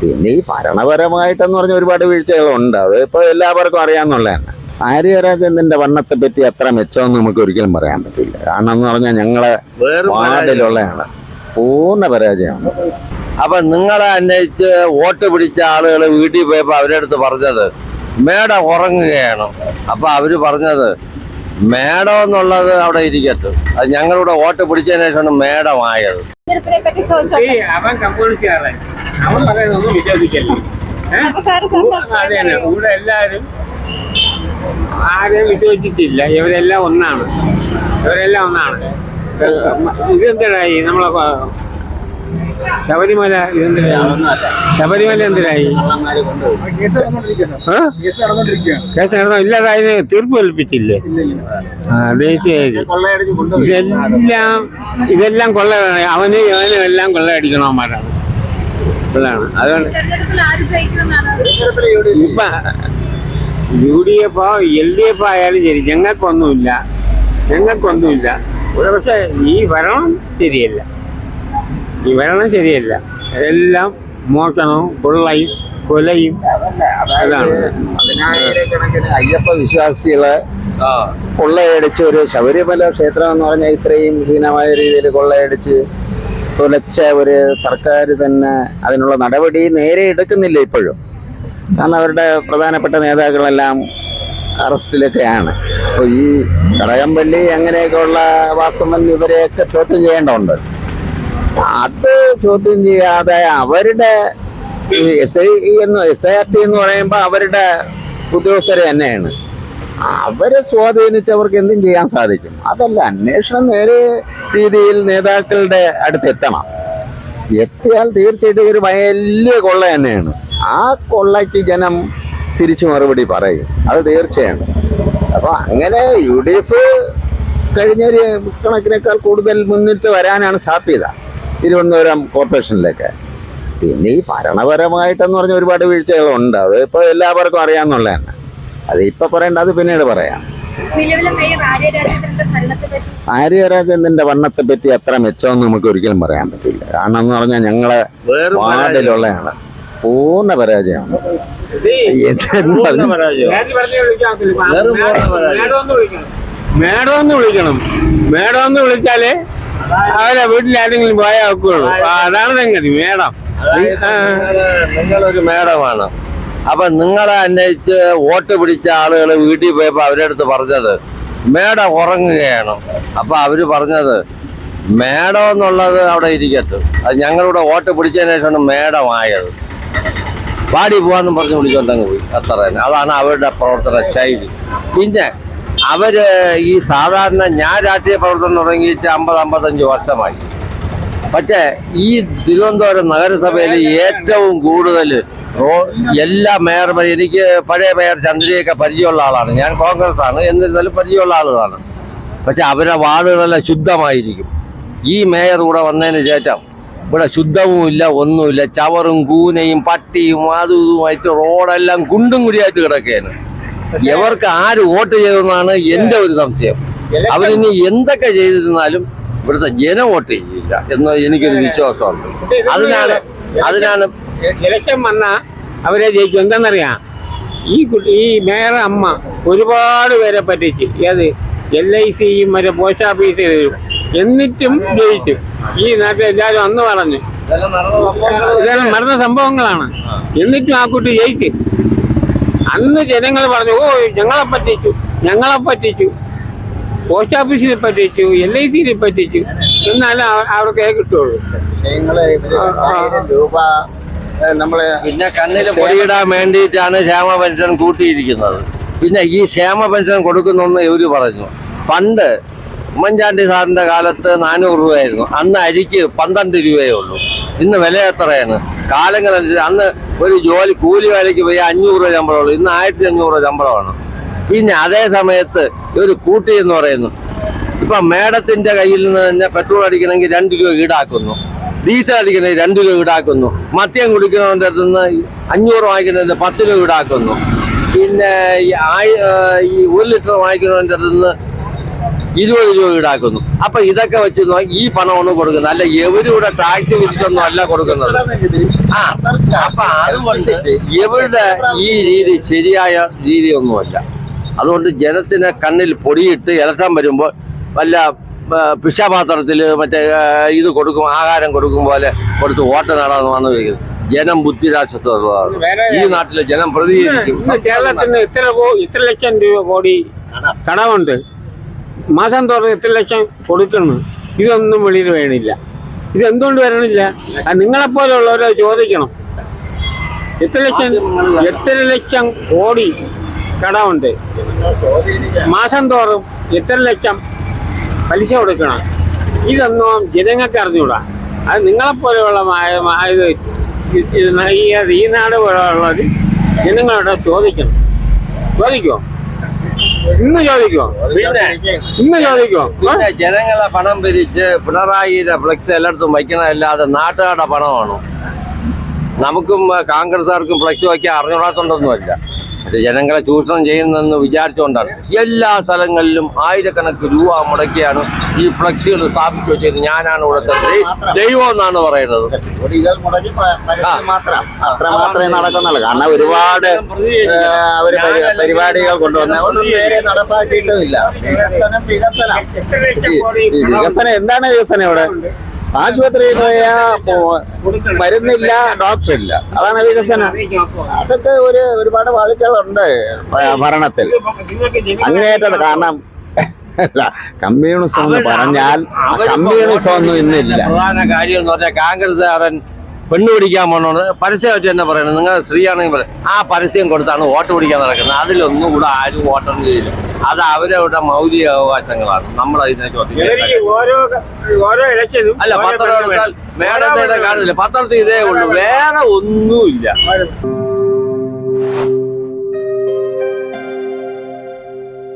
പിന്നെ ഈ ഭരണപരമായിട്ടെന്ന് പറഞ്ഞ ഒരുപാട് വീഴ്ചകളുണ്ട്. അത് ഇപ്പൊ എല്ലാവർക്കും അറിയാവുന്നതാണ് ആര്യരാജേന്ദ്രന്റെ വണ്ണത്തെ പറ്റി അത്ര മെച്ചമെന്ന് നമുക്ക് ഒരിക്കലും പറയാൻ പറ്റില്ല. കാരണം എന്ന് പറഞ്ഞാൽ ഞങ്ങളെ വാർഡിലുള്ളതാണ് പൂർണ പരാജയമാണ്. അപ്പൊ നിങ്ങളെ അന്വേഷിച്ച് വോട്ട് പിടിച്ച ആളുകൾ വീട്ടിൽ പോയപ്പോ അവരുടെ അടുത്ത് പറഞ്ഞത് മേടം ഉറങ്ങുകയാണ്. അപ്പൊ അവർ പറഞ്ഞത് മേടം എന്നുള്ളത് അവിടെ ഇരിക്കത്ത്. അത് ഞങ്ങളിവിടെ വോട്ട് പിടിച്ചതിന് ശേഷമാണ് മേടമായത്. ആയത് അവൻ കമ്മ്യൂണിസ്റ്റുകാരൻ അവൻ പറയുന്നൊന്നും വിശ്വസിക്കല്ലേ? അത് ഇവിടെ എല്ലാവരും ആരെയും വിശ്വസിച്ചിട്ടില്ല. ഇവരെല്ലാം ഒന്നാണ്. ഇവരെല്ലാം ഒന്നാണ്. ഇതെന്തിനായി നമ്മളെ ശബരിമല ശബരിമല എന്തിനായി? കേസ് നടന്നോ? ഇല്ലാതായത് തീർപ്പ് കൽപ്പിച്ചില്ലേ? ഇതെല്ലാം ഇതെല്ലാം കൊള്ളയാണ് അവന് അവനും എല്ലാം കൊള്ളയടിക്കണവന്മാരാണ് അതാണ്. അതുകൊണ്ട് ഇപ്പൊ U D F L D F ആയാലും ശരി ഞങ്ങൾക്കൊന്നുമില്ല. ഞങ്ങൾക്കൊന്നുമില്ല. പക്ഷെ ഈ ഭരണം ശരിയല്ല. ഈ ഭരണം ശരിയല്ല. എല്ലാം മോഷണവും കൊള്ളയും കൊലയും അതാണ്. പതിനായിരക്കണക്കിന് അയ്യപ്പ വിശ്വാസികൾ കൊള്ളയടിച്ച് ഒരു ശബരിമല ക്ഷേത്രം എന്ന് പറഞ്ഞാൽ ഇത്രയും ഹീനമായ രീതിയിൽ കൊള്ളയടിച്ച് തുലച്ച ഒരു സർക്കാർ തന്നെ അതിനുള്ള നടപടി നേരെ എടുക്കുന്നില്ല ഇപ്പോഴും. കാരണം അവരുടെ പ്രധാനപ്പെട്ട നേതാക്കളെല്ലാം അറസ്റ്റിലൊക്കെയാണ്. അപ്പോൾ ഈ കടകംപള്ളി അങ്ങനെയൊക്കെയുള്ള വാസവൻ ഇവരെയൊക്കെ ചോദ്യം ചെയ്യേണ്ടതുണ്ട്. അത് ചോദ്യം ചെയ്യാതെ അവരുടെ എസ് ഐ എന്ന് എസ് ഐ ആർ ടി എന്ന് പറയുമ്പോൾ അവരുടെ ഉദ്യോഗസ്ഥരെ തന്നെയാണ്. അവരെ സ്വാധീനിച്ചവർക്ക് എന്തും ചെയ്യാൻ സാധിക്കും. അതല്ല അന്വേഷണം നേരെ രീതിയിൽ നേതാക്കളുടെ അടുത്ത് എത്തണം. എത്തിയാൽ തീർച്ചയായിട്ടും ഒരു വലിയ കൊള്ള തന്നെയാണ്. ആ കൊള്ളയ്ക്ക് ജനം തിരിച്ചു മറുപടി പറയും. അത് തീർച്ചയാണ്. അപ്പോൾ അങ്ങനെ യു ഡി എഫ് കഴിഞ്ഞ കണക്കിനേക്കാൾ കൂടുതൽ മുന്നിട്ട് വരാനാണ് സാധ്യത. തിരുവനന്തപുരം കോർപ്പറേഷനിലേക്ക്. പിന്നെ ഈ ഭരണപരമായിട്ടെന്ന് പറഞ്ഞ ഒരുപാട് വീഴ്ചകളുണ്ട്. അത് ഇപ്പോൾ എല്ലാവർക്കും അറിയാമെന്നുള്ള തന്നെ. അത് ഇപ്പം പറയേണ്ട അത് പിന്നീട് പറയാം. നിലവിലെ മേയർ ആര്യ രാജേന്ദ്രന്റെ ഭരണത്തെ പറ്റി? ആര്യരാജേന്ദ്രന്റെ വണ്ണത്തെ പറ്റി അത്ര മെച്ചമെന്ന് നമുക്ക് ഒരിക്കലും പറയാൻ പറ്റില്ല. കാരണം എന്ന് പറഞ്ഞാൽ ഞങ്ങളെ വേറെ വാർഡിലുള്ളതാണ്. പൂർണ പരാജയമാണ്. മേഡം- വിളിക്കണം. മേഡം വിളിച്ചാലേ അവരെ വീട്ടിൽ ആരെങ്കിലും പോയാൽ വെക്കുള്ളൂ അതാണ് സംഗതി. മേഡം. നിങ്ങളൊരു മേഡമാണ് അപ്പൊ നിങ്ങളെ അന്വേഷിച്ച് വോട്ട് പിടിച്ച ആളുകൾ വീട്ടിൽ പോയപ്പോ അവരെടുത്ത് അടുത്ത് പറഞ്ഞത് മേടം ഉറങ്ങുകയാണ്. അപ്പൊ അവർ പറഞ്ഞത് മേടം എന്നുള്ളത് അവിടെ ഇരിക്കട്ടെ അത് ഞങ്ങളിവിടെ വോട്ട് പിടിച്ചതിന് ശേഷമാണ് മേടമായത്. പാടി പോവാന്നും പറഞ്ഞ് വിളിച്ചോണ്ടങ്ങ് പോയി. അത്ര തന്നെ അതാണ് അവരുടെ പ്രവർത്തന ശൈലി. പിന്നെ അവർ ഈ സാധാരണ ഞാൻ രാഷ്ട്രീയ പ്രവർത്തനം തുടങ്ങിയിട്ട് അമ്പത് അമ്പത്തഞ്ച് വർഷമായി. പക്ഷേ ഈ തിരുവനന്തപുരം നഗരസഭയിൽ ഏറ്റവും കൂടുതൽ എല്ലാ മേയർമാരും എനിക്ക് പഴയ മേയർ ചന്ദ്രയൊക്കെ പരിചയമുള്ള ആളാണ്. ഞാൻ കോൺഗ്രസ് ആണ് എന്നിരുന്നാലും പരിചയമുള്ള ആളുകളാണ്. പക്ഷെ അവരുടെ വാർഡുകളെല്ലാം ശുദ്ധമായിരിക്കും. ഈ മേയർ കൂടെ വന്നതിന് ശേഷം ഇവിടെ ശുദ്ധവും ഇല്ല ഒന്നുമില്ല. ചവറും കൂനയും പട്ടിയും അതും ഇതുമായിട്ട് റോഡെല്ലാം കുണ്ടും കുടിയായിട്ട് കിടക്കുകയാണ്. ഇവർക്ക് ആര് വോട്ട് ചെയ്തെന്നാണ് എന്റെ ഒരു സംശയം. അവരിനി എന്തൊക്കെ ചെയ്തിരുന്നാലും ഇവിടുത്തെ ജനം വോട്ട് ചെയ്യില്ല എന്ന് എനിക്കൊരു വിശ്വാസമുണ്ട്. അതിനാണ് അതിനാണ് ഇലക്ഷൻ വന്ന അവരെ ജയിക്കും എന്താണെന്നറിയാം ഈ കുട്ടി ഈ മേയർ അമ്മ ഒരുപാട് പേരെ പറ്റിച്ച് ഏത് എൽ ഐ സിയും മറ്റേ പോസ്റ്റ് ഓഫീസ് എന്നിട്ടും ജയിച്ചു. ഈ നാട്ടിൽ എല്ലാവരും അന്ന് പറഞ്ഞു. ഇതെല്ലാം നടന്ന സംഭവങ്ങളാണ്. എന്നിട്ടും ആ കുട്ടി ജയിച്ചു. അന്ന് ജനങ്ങൾ പറഞ്ഞു ഓ ഞങ്ങളെ പറ്റിച്ചു ഞങ്ങളെ പറ്റിച്ചു. പോസ്റ്റ് ഓഫീസിനെ പറ്റിച്ചു എൽ ഐ സിനെ പറ്റിച്ചു. എന്നാലും അവ- അവർക്ക് കിട്ടുള്ളൂ. രൂപ നമ്മളെ നമ്മൾ പിന്നെ കണ്ണിൽ പൊടിയിടാൻ വേണ്ടിയിട്ടാണ് ക്ഷേമ പെൻഷൻ കൂട്ടിയിരിക്കുന്നത്. പിന്നെ ഈ ക്ഷേമ പെൻഷൻ കൊടുക്കുന്നൊന്ന് ഇവർ പറഞ്ഞു. പണ്ട് ഉമ്മൻചാണ്ടി സാറിന്റെ കാലത്ത് നാനൂറ് രൂപയായിരുന്നു. അന്ന് അരിക്ക് പന്ത്രണ്ട് രൂപയേ ഉള്ളൂ. ഇന്ന് വില എത്രയാണ്? കാലങ്ങളനുസരിച്ച് അന്ന് ഒരു ജോലി കൂലി വേലയ്ക്ക് പോയി അഞ്ഞൂറ് രൂപ ശമ്പളമുള്ളൂ ഇന്ന് ആയിരത്തി അഞ്ഞൂറ് ശമ്പളമാണ്. പിന്നെ അതേ സമയത്ത് ഒരു കൂട്ടി എന്ന് പറയുന്നു. ഇപ്പൊ മേഡത്തിന്റെ കയ്യിൽ നിന്ന് തന്നെ പെട്രോൾ അടിക്കണമെങ്കിൽ രണ്ട് രൂപ ഈടാക്കുന്നു. ഡീസൽ അടിക്കണമെങ്കിൽ രണ്ട് രൂപ ഈടാക്കുന്നു. മദ്യം കുടിക്കുന്നവന്റെ അടുത്ത് നിന്ന് അഞ്ഞൂറ് വാങ്ങിക്കുന്നതിന് പത്ത് രൂപ ഈടാക്കുന്നു. പിന്നെ ഈ ഒരു ലിറ്റർ വാങ്ങിക്കുന്നവന്റെ അടുത്ത് നിന്ന് ഇരുപത് രൂപ ഈടാക്കുന്നു. അപ്പൊ ഇതൊക്കെ വെച്ച് ഈ പണമാണ് കൊടുക്കുന്നത് അല്ല എവരിവിടെ ടാക്സ് വിധിച്ചൊന്നും അല്ല കൊടുക്കുന്നത്. ആ അപ്പൊ അതുകൊണ്ട് ഇവരുടെ ഈ രീതി ശരിയായ രീതിയൊന്നുമല്ല. അതുകൊണ്ട് ജനത്തിന് കണ്ണിൽ പൊടിയിട്ട് ഇലക്ഷൻ വരുമ്പോൾ വല്ല പിഷാപാത്രത്തിൽ മറ്റേ ഇത് കൊടുക്കും ആഹാരം കൊടുക്കും പോലെ കൊടുത്ത് വോട്ട് നേടാമെന്നാണ് ചോദിക്കുന്നത്. ജനം ബുദ്ധിരാക്ഷസമുള്ളതാണ് ഈ നാട്ടിലെ ജനം പ്രതികരിക്കും. കേരളത്തിന് ഇത്ര ഇത്ര ലക്ഷം രൂപ കോടി. കടമുണ്ട്? മാസം തോറും എത്ര ലക്ഷം കൊടുക്കുന്നു ഇതൊന്നും വെളിയിൽ വേണില്ല. ഇതെന്തുകൊണ്ട് വരണില്ല? നിങ്ങളെപ്പോലുള്ളവരെ ചോദിക്കണം. എത്ര ലക്ഷം എത്ര ലക്ഷം കോടി കടമുണ്ട്. മാസം തോറും എത്ര ലക്ഷം പലിശ കൊടുക്കണം. ഇതൊന്നും ജനങ്ങൾക്ക് അറിഞ്ഞൂടാ അത് നിങ്ങളെപ്പോലെയുള്ള ഈ നാട് പോലെയുള്ളവർ ജനങ്ങളോട് ചോദിക്കണം. ചോദിക്കോ ഇന്ന് ചോദിക്കും? ഇന്ന് ചോദിക്കും? പിന്നെ ജനങ്ങളെ പണം പിരിച്ച് പിണറായിയുടെ ഫ്ലെക്സ് എല്ലായിടത്തും വയ്ക്കണമല്ലാതെ നാട്ടുകാരുടെ പണമാണ്? നമുക്കും കോൺഗ്രസ്സുകാർക്കും ഫ്ലെക്സ് വയ്ക്കാൻ അറിഞ്ഞൂടാത്തോണ്ടൊന്നുമല്ല ജനങ്ങളെ ചൂഷണം ചെയ്യുന്നതെന്ന് വിചാരിച്ചുകൊണ്ടാണ്. എല്ലാ സ്ഥലങ്ങളിലും ആയിരക്കണക്കിന് രൂപ മുടക്കിയാണ് ഈ ഫ്ലക്സികൾ സ്ഥാപിച്ചു വെച്ചത് ഞാനാണ് ഇവിടുത്തെ തന്നെ ദൈവം എന്നാണ് പറയുന്നത്. മാത്രമേ നടക്കുന്നുള്ളൂ. കാരണം ഒരുപാട് അവർ പരിപാടികൾ കൊണ്ടുവന്ന നേരെ നടപ്പാക്കിയിട്ടുമില്ല. വികസനം വികസനം. വികസനം എന്താണ് വികസനം ഇവിടെ? ആശുപത്രിയിൽ പോയാ പോ- മരുന്നില്ല ഡോക്ടറില്ല. അതാണ് വികസനം. അതൊക്കെ ഒരു ഒരുപാട് വാഴ്ചകളുണ്ട് ഭ- ഭരണത്തിൽ. അങ്ങേറ്റത് കാരണം അല്ല കമ്മ്യൂണിസം എന്ന് പറഞ്ഞാൽ കമ്മ്യൂണിസം ഒന്നും ഇന്നില്ല. പ്രധാന കാര്യം എന്ന് പറഞ്ഞാൽ കോൺഗ്രസ്സുകാരൻ പെണ്ണ് പിടിക്കാൻ പോണോന്ന്. പരസ്യമായിട്ട് തന്നെ പറയുന്നത് നിങ്ങൾ സ്ത്രീയാണെങ്കിൽ പറയും ആ പരസ്യം കൊടുത്താണ് വോട്ട് പിടിക്കാൻ നടക്കുന്നത്. അതിലൊന്നും കൂടെ ആരും വോട്ടൊന്നും ചെയ്യില്ല അത് അവരവരുടെ മൗലിക അവകാശങ്ങളാണ്. നമ്മൾ അതിനെ ചോദിക്കുന്നത്. അല്ല പത്രം എടുത്താൽ കാണില്ല പത്രത്തിൽ ഇതേ ഉള്ളൂ. വേറെ ഒന്നുമില്ല.